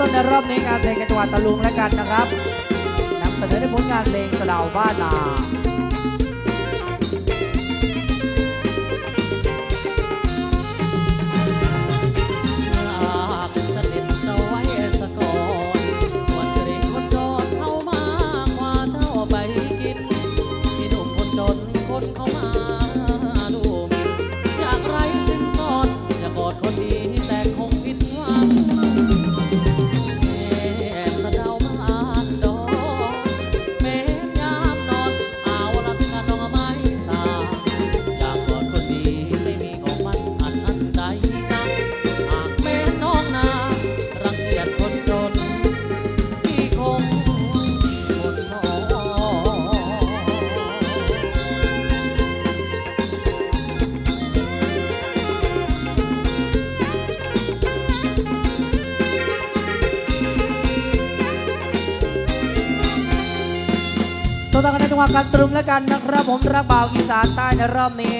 ต้นในรอบนี้งานเพลงในจังหวัดตะลุงและกันนะครับนำเสนอในผลงานเพลงสลาวบ้านนา ต้องคณนทุกควะการตรึมและกันนะครับผมรักบาอีสานใต้ในรอบนี้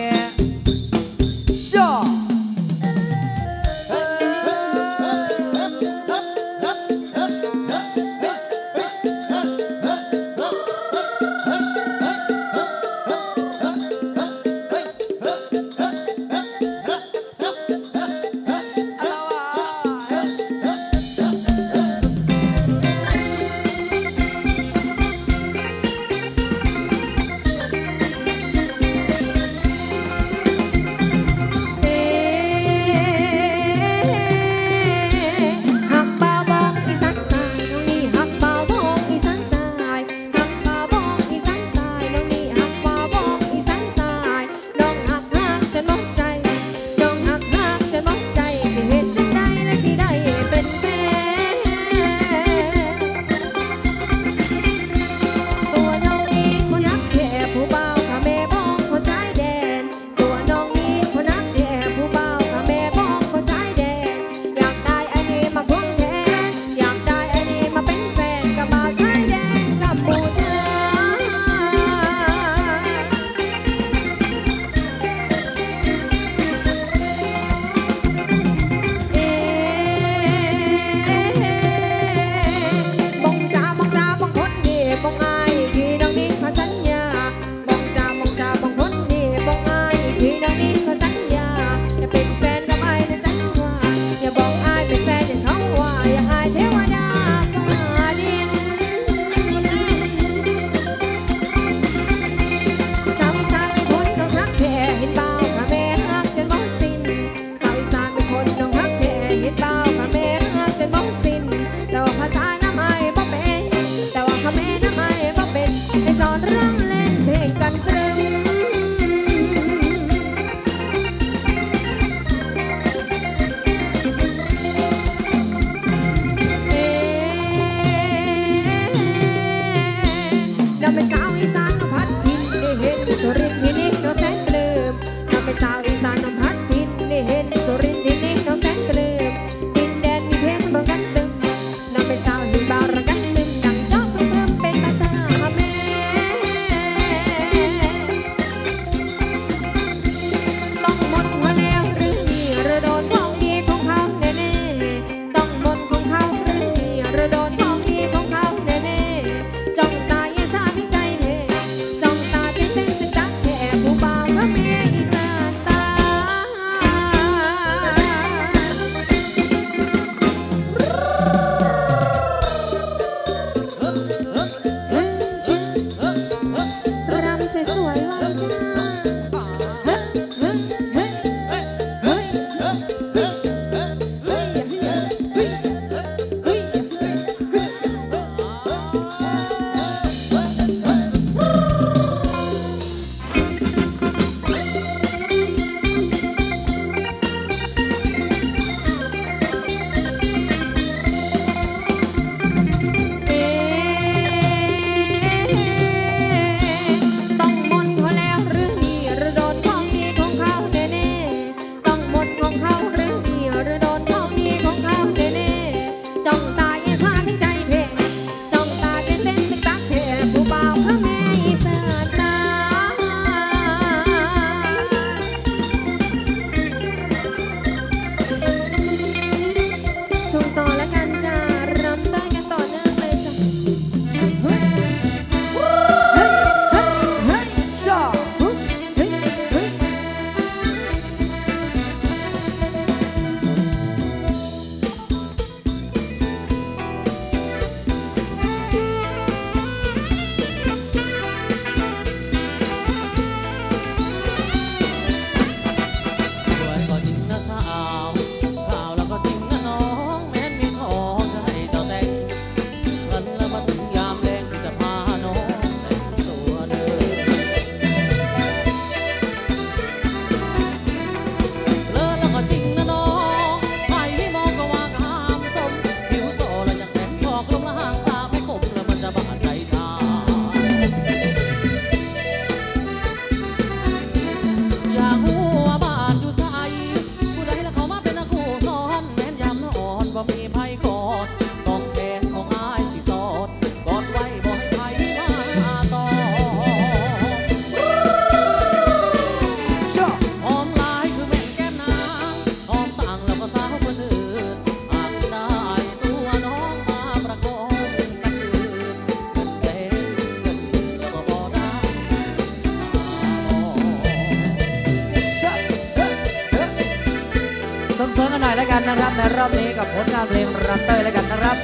ในรอบนี้กับผลงานเพลงรันเตอร์แล้วกันนะครับ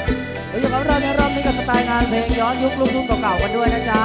อยู่กับเราในรอบนี้กับสไตล์งานเพลงย้อนยุคลูกทุ่งเก่าๆกันด้วยนะจ๊ะ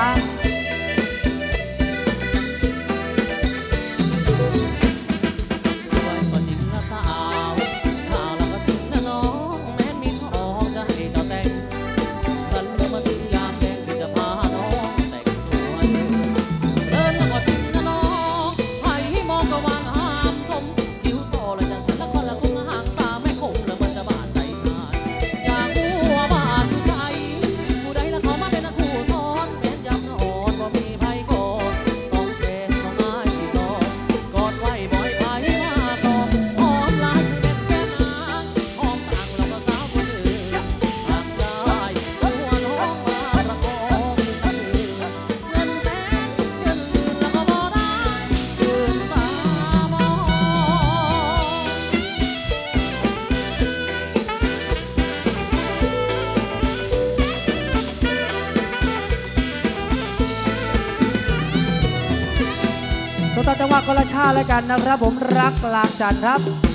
แล้วกันนะครับผมรักลาจันทร์ครับ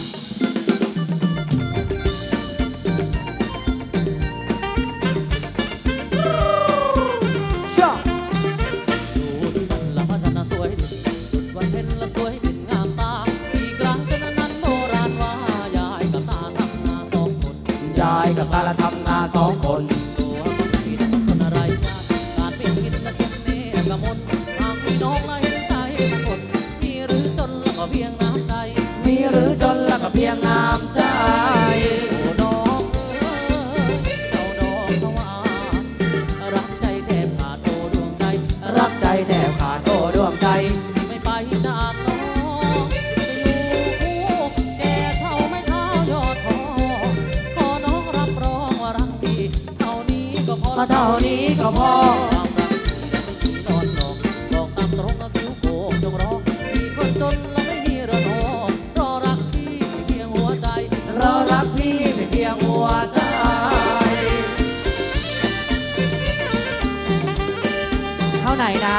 ไหนนะ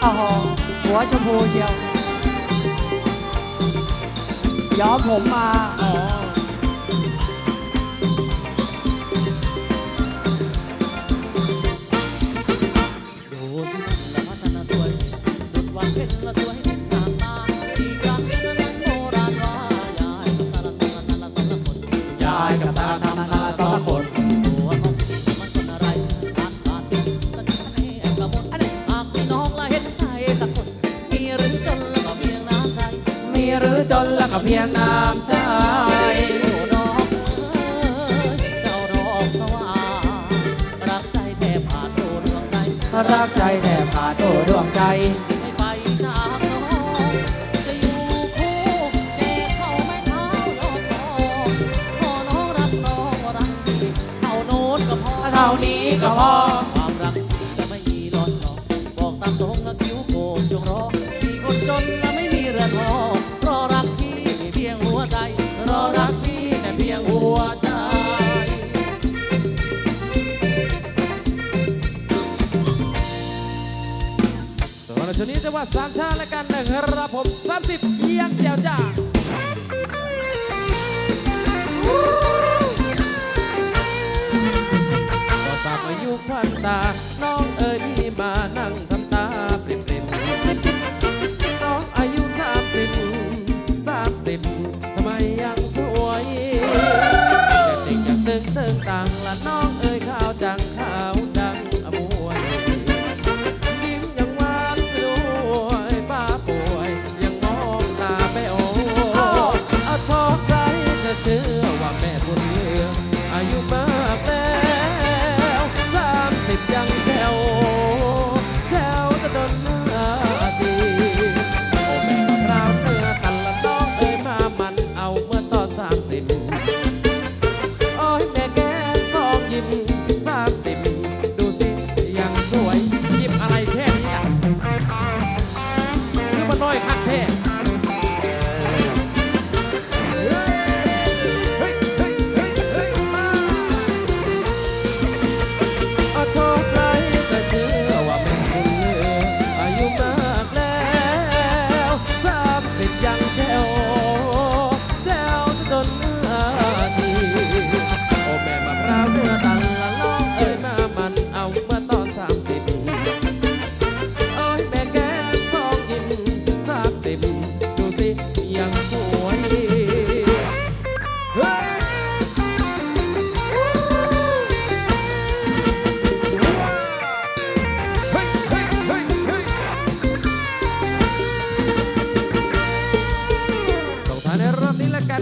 โอ้โหหัวชมพูเชียวย้อมผมมาอ๋อ นแล้วก็เพียงน้ำใจดอกเจ้าดอกสว่รักใจแทบขาดโดดวงใจรักใจแทบขาดโดดวงใจไม่ไปจากน้องจะอยู่คู่แก่เขาไม่เท้าลอดทองพอน้องรักน้องรักดีเท่าโน้นก็พอเท่านี้ก็พอ สามชาติและกันหนะครับผมสามสิบเอีงเจียวจ้าก็สามอายุควันตา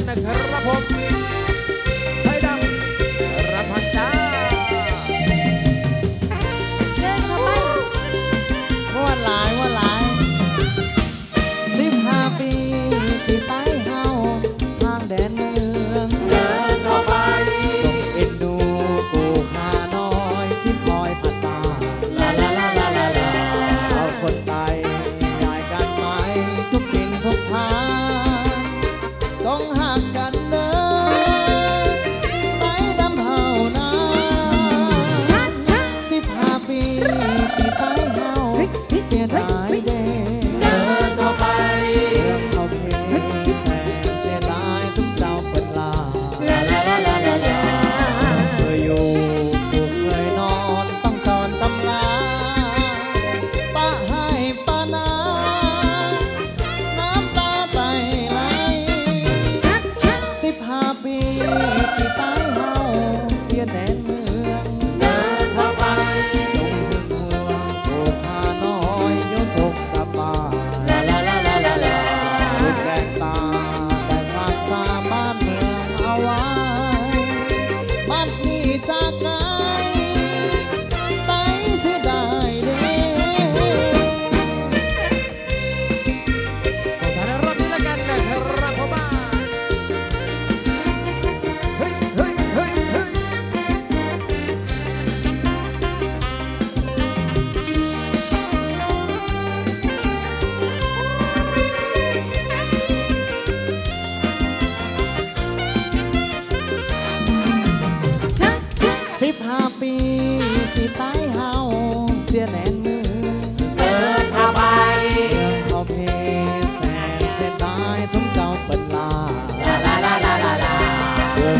กันนะครับผม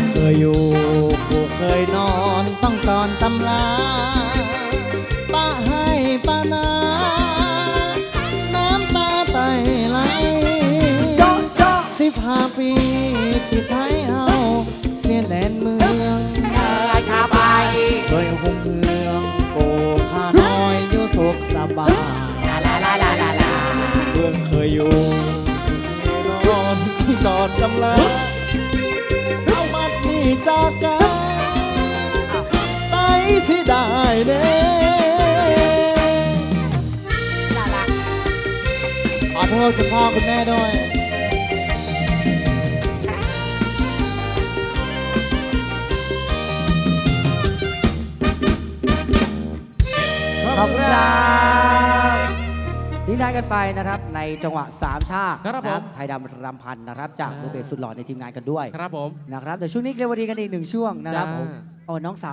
เรื่องเคยอยู่กูเคยนอนต้องตอนตำลาป้าให้ป้านาน้ำตาไตไหลโชะโชะสิบห้าปีที่ไทยเฮาเสียแดนเมืองเดินเข้าไปเคยคงเมืองโกข้าน้อยอยู่สุขสบายลาลาลาลาลาลาเรื่องเคยอยู่เคยนอนที่ตอนกำลังเอามัดนี่ จากกันไตสิได้เด้ลาลาขอโทษคุณพ่อคุณแม่ด้วยขอบคุณครับ นี่ได้กันไปนะครับ ในจังหวะสามชาติครับผมนะไทยดำรำพันธ์นะครับ จากอ่ามือเบสสุดหล่อในทีมงานกันด้วย ครับผมนะครับเดี๋ยวช่วงนี้เกวดีกันอีกหนึ่งช่วงนะครับจ้าผมเอาน้องสาว